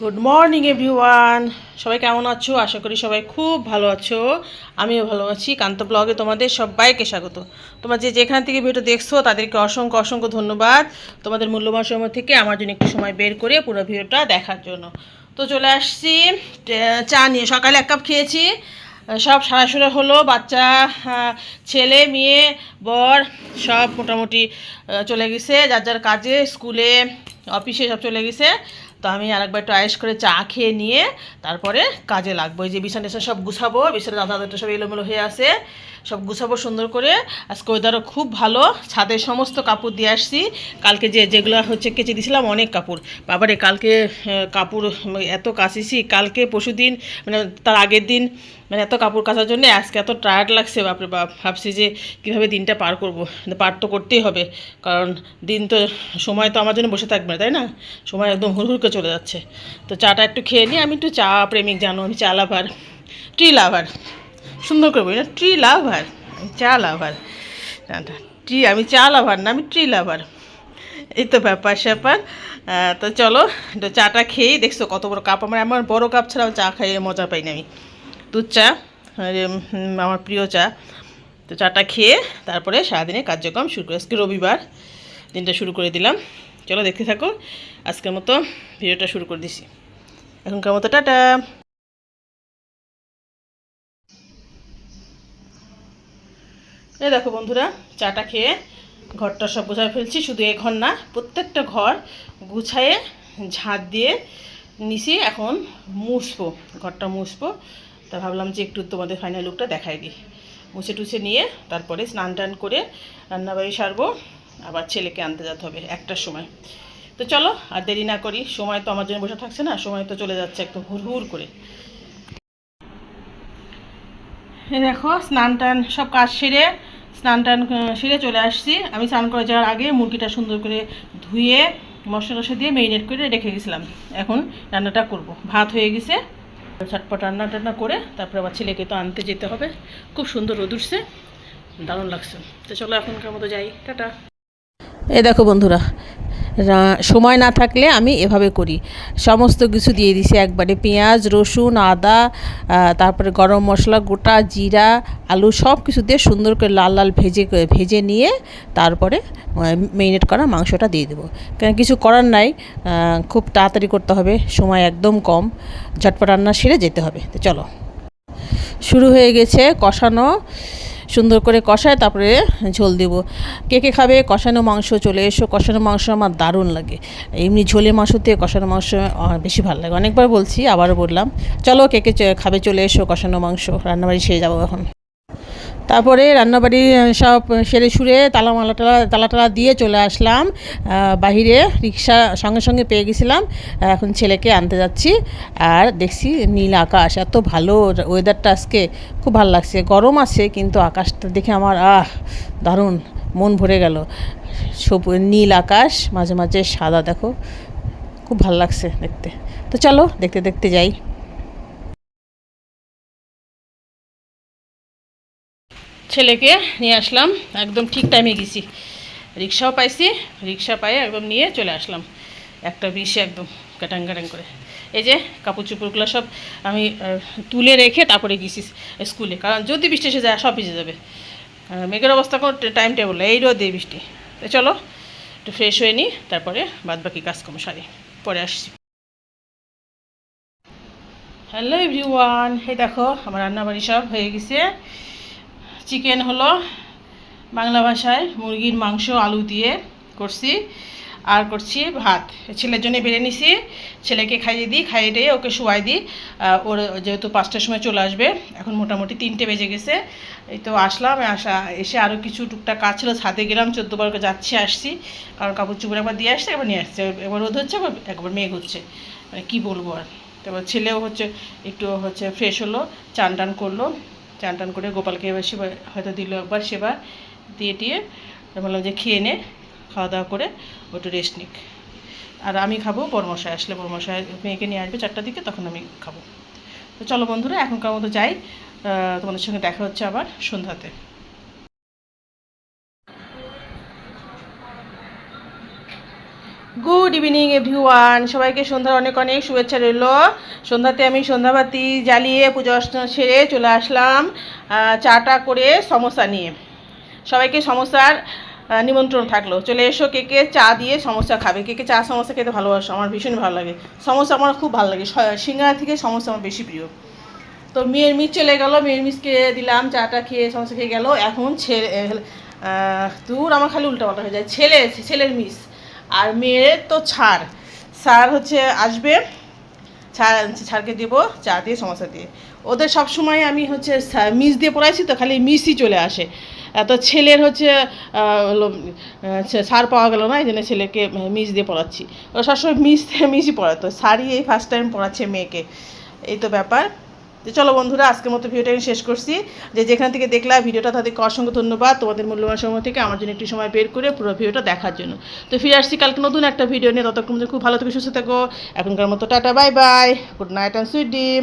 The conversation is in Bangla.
গুড মর্নিং এভরিওয়ান সবাই কেমন আছো? আশা করি সবাই খুব ভালো আছো। আমিও ভালো আছি। কান্ত ব্লগে তোমাদের সবাইকে স্বাগত। তোমরা যে যেখান থেকে ভিডিও দেখছ, তাদেরকে অসংখ্য অসংখ্য ধন্যবাদ। তোমাদের মূল্যবান সময় থেকে আমার জন্য একটু সময় বের করে পুরো ভিডিওটা দেখার জন্য। তো চলে আসছি চা নিয়ে। সকালে এক কাপ খেয়েছি। সব সারাসুরে হলো, বাচ্চা ছেলে, মেয়ে, বর, সব মোটামুটি চলে গেছে। যার যার কাজে, স্কুলে, অফিসে সব চলে গেছে। তো আমি আরেকবার একটু আয়েস করে চা খেয়ে নিয়ে তারপরে কাজে লাগবো। এই যে বিছানা সব গুছাবো বিছানা দাদা দাদাটা সব এলোমেলো হয়ে আছে। সব গুছাবো সুন্দর করে। আজকে ওয়েদারও খুব ভালো। ছাদের সমস্ত কাপড় দিয়ে আসছি। কালকে যে, যেগুলো হচ্ছে কেচে দিয়েছিলাম, অনেক কাপড়। বাবারে, কালকে কাপড়, এত কাচিছি কালকে পরশু দিন মানে তার আগের দিন মানে এত কাপড় কাচার জন্য আজকে এত টায়ার্ড লাগছে, বাপরে বাপ। ভাবছি যে, কীভাবে দিনটা পার করব। পার তো করতেই হবে। কারণ দিন তো, সময় তো আমার জন্য বসে থাকবে তাই না? সময় একদম হুড়হুড়কে চলে যাচ্ছে। তো চাটা একটু খেয়ে নিই। আমি একটু চা প্রেমিক জানো, আমি চা লাভার। ট্রি লাভার। সুন্দর করে বলি ট্রি লাভার আমি চা লাভার ট্রি আমি চা লাভার না, আমি ট্রি লাভার এই তো ব্যাপার স্যাপার। তো চলো চাটা খেয়েই দেখছ কত বড় কাপ আমার আমার বড় কাপ ছাড়াও চা খাইয়ে মজা পাই না আমি। দুধ চা আমার প্রিয় চা। তো চাটা খেয়ে তারপরে সারাদিনে কার্যক্রম শুরু করে। আজকে রবিবার, দিনটা শুরু করে দিলাম। চলো দেখতে থাকো। আজকের মতো ভিডিওটা শুরু করে দিছি। এখনকার মতো টাটা। এই দেখো বন্ধুরা, চাটা খেয়ে ঘরটা সব গুছায় ফেলছি। শুধু এ ঘর না, প্রত্যেকটা ঘর গুছায়ে ঝাঁট দিয়ে নিছি। এখন মুছবো, ঘরটা মুছবো। তা ভাবলাম যে একটু তোমাদের ফাইনাল লুকটা দেখাই দিই। মুছে টুছে নিয়ে তারপরে স্নান টান করে রান্নাবাড়ি সারবো। আবার ছেলেকে আনতে যেতে হবে একটার সময়। তো চলো, আর দেরি না করি। সময় তো আমার জন্য বসে থাকছে না, সময় তো চলে যাচ্ছে একদম হুর হুর করে। দেখো, স্নান টান সব কাজ সেরে স্নান টান সেরে চলে আসছি। আমি স্নান করে যাওয়ার আগে মুরগিটা সুন্দর করে ধুয়ে, মশলা টশা দিয়ে মেরিনেট করে রেখে গেছিলাম। এখন রান্নাটা করব। ভাত হয়ে গেছে। ছটপট রান্না টান্না করে তারপরে আবার ছেলেকে তো আনতে যেতে হবে। খুব সুন্দর রোদ উঠছে। দারুণ লাগছে। তো চলো এখনকার মতো যাই। টাটা। এই দেখো বন্ধুরা সময় না থাকলে আমি এভাবে করি। সমস্ত কিছু দিয়ে দিছি একবারে। পেঁয়াজ, রসুন, আদা তারপরে গরম মশলা, গোটা জিরা, আলু সব কিছু দিয়ে সুন্দর করে লাল লাল ভেজে ভেজে নিয়ে তারপরে মেরিনেট করা মাংসটা দিয়ে দেবো। কেন কিছু করার নাই খুব তাড়াতাড়ি করতে হবে, সময় একদম কম। ঝটপট রান্না সেরে যেতে হবে। তো চলো। শুরু হয়ে গেছে কষানো সুন্দর করে কষায় তারপরে ঝোল দেব। কে কে খাবে? কষানো মাংস চলে এসো। কষানো মাংস আমার দারুণ লাগে। এমনি ঝোলে মাংসতে কষানো মাংস বেশি ভালো লাগে। অনেকবার বলছি, আবারও বললাম। চলো কে কে খাবে চলে এসো কষানো মাংস। রান্নাবাড়ি সেরে যাব এখন। তারপরে রান্নাবাড়ি সব সেরে সুরে তালা মালা টালা তালা টালা দিয়ে চলে আসলাম। বাহিরে রিক্সা সঙ্গে সঙ্গে পেয়ে গেছিলাম। এখন ছেলেকে আনতে যাচ্ছি। আর দেখছি নীল আকাশ, এত ভালো ওয়েদারটা আজকে। খুব ভালো লাগছে। গরম আছে, কিন্তু আকাশটা দেখে আমার, আহ, দারুণ মন ভরে গেল। সব, নীল আকাশ, মাঝে মাঝে সাদা, দেখো। খুব ভালো লাগছে দেখতে। তো চলো, দেখতে দেখতে যাই। ছেলেকে নিয়ে আসলাম, একদম ঠিক টাইমে গেছি। রিক্সাও পাইছি, রিক্সা পাই একদম নিয়ে চলে আসলাম। একটা বিশে একদম, কাটাং কাটাং করে। এই যে কাপড় চোপড়গুলো সব আমি তুলে রেখে তারপরে গেছি স্কুলে। কারণ যদি বৃষ্টি এসে যায়, সব ভিজে যাবে। মেঘের অবস্থা কোনো টাইম টেবল এই রোদে বৃষ্টি। তো চলো, একটু ফ্রেশ হয়ে নিই তারপরে বাদ বাকি কাজকর্ম সারি। পরে আসছি। হ্যালো এভরিওয়ান এই দেখো, আমার রান্নাবাড়ি সব হয়ে গেছে। চিকেন হলো বাংলা ভাষায় মুরগির মাংস, আলু দিয়ে করছি, আর করছি ভাত। ছেলের জন্য বেড়ে নিছি। ছেলেকে খাইয়ে দিই, খাইয়ে দিয়ে ওকে শোয়াই দিই। ওর যেহেতু পাঁচটার সময় চলে আসবে, এখন মোটামুটি তিনটে বেজে গেছে। এই তো আসলাম, আসা, এসে আরও কিছু টুকটাক কাজ ছিল, ছাদে গেলাম চোদ্দ বার করে যাচ্ছি, আসছি। কারণ কাপড় চুপড় একবার দিয়ে আসছে, একবার নিয়ে আসছে। একবার রোদ হচ্ছে একবার একবার মেঘ হচ্ছে। মানে কী বলব আর? তারপর ছেলেও হচ্ছে, একটু হচ্ছে ফ্রেশ হলো, চান টান করল। চান টান করে গোপালকে এবার সেবা হয়তো দিল একবার সেবা দিয়ে টিয়ে বললাম যে খেয়ে নে খাওয়া দাওয়া করে ওটা রেস্ট নিক। আর আমি খাব বরমশায় আসলে বরমশায় মেয়েকে নিয়ে আসবে চারটার দিকে, তখন আমি খাব। তো চলো বন্ধুরা, এখনকার মতো যাই। তোমাদের সঙ্গে দেখা হচ্ছে আবার সন্ধ্যাতে। গুড ইভিনিং এভরিওয়ান সবাইকে সন্ধ্যার অনেক অনেক শুভেচ্ছা রইল। সন্ধ্যাতে আমি সন্ধ্যাবাতি জ্বালিয়ে পুজো অর্চনা সেরে চলে আসলাম চাটা করে সমোসা নিয়ে। সবাইকে সমোসার আহ, নিমন্ত্রণ থাকল। চলে এসো কে কে চা দিয়ে সমস্যা খাবে? কে কে চা সমস্যা খেতে ভালোবাসো? আমার ভীষণ ভালো লাগে। সমস্যা আমার খুব ভালো লাগে। সিঙ্গারা থেকে সমস্যা আমার বেশি প্রিয়। তো মেয়ের মিস চলে গেল মেয়ের মিসকে দিলাম চাটা খেয়ে সমস্যা খেয়ে গেল। এখন ছেলে দূর আমার খালি উল্টাপাল্টা হয়ে যায়। ছেলে ছেলের মিস আর মেয়ের তো ছাড়। স্যার হচ্ছে আসবে। ছাড় ছাড়কে দেবো চা দিয়ে সমস্যা দিয়ে। ওদের সব সময় আমি হচ্ছে মিস দিয়ে পড়াইছি তো খালি মিসই চলে আসে। আহ, তো ছেলের হচ্ছে আহ, হলো আহ, ছে- সার পাওয়া গেল না এই জন্য ছেলেকে মিস দিয়ে পড়াচ্ছি। ও সবসময় মিস মিসই পড়াতো সারই এই ফার্স্ট টাইম পড়াচ্ছে মেয়েকে। এই তো ব্যাপার। তো চলো বন্ধুরা, আজকের মতো ভিডিওটা আমি শেষ করছি। যে যেখান থেকে দেখলা ভিডিওটা, তাদেরকে অসংখ্য ধন্যবাদ। তোমাদের মূল্যবান সময় থেকে আমার জন্য একটু সময় বের করে পুরো ভিডিওটা দেখার জন্য। তো ফিরে আসছি কালকে নতুন একটা ভিডিও নিয়ে। ততক্ষণ খুব ভালো থেকে, সুস্থ থাকো। এখনকার মতো tata, bye bye. Good night and sweet dream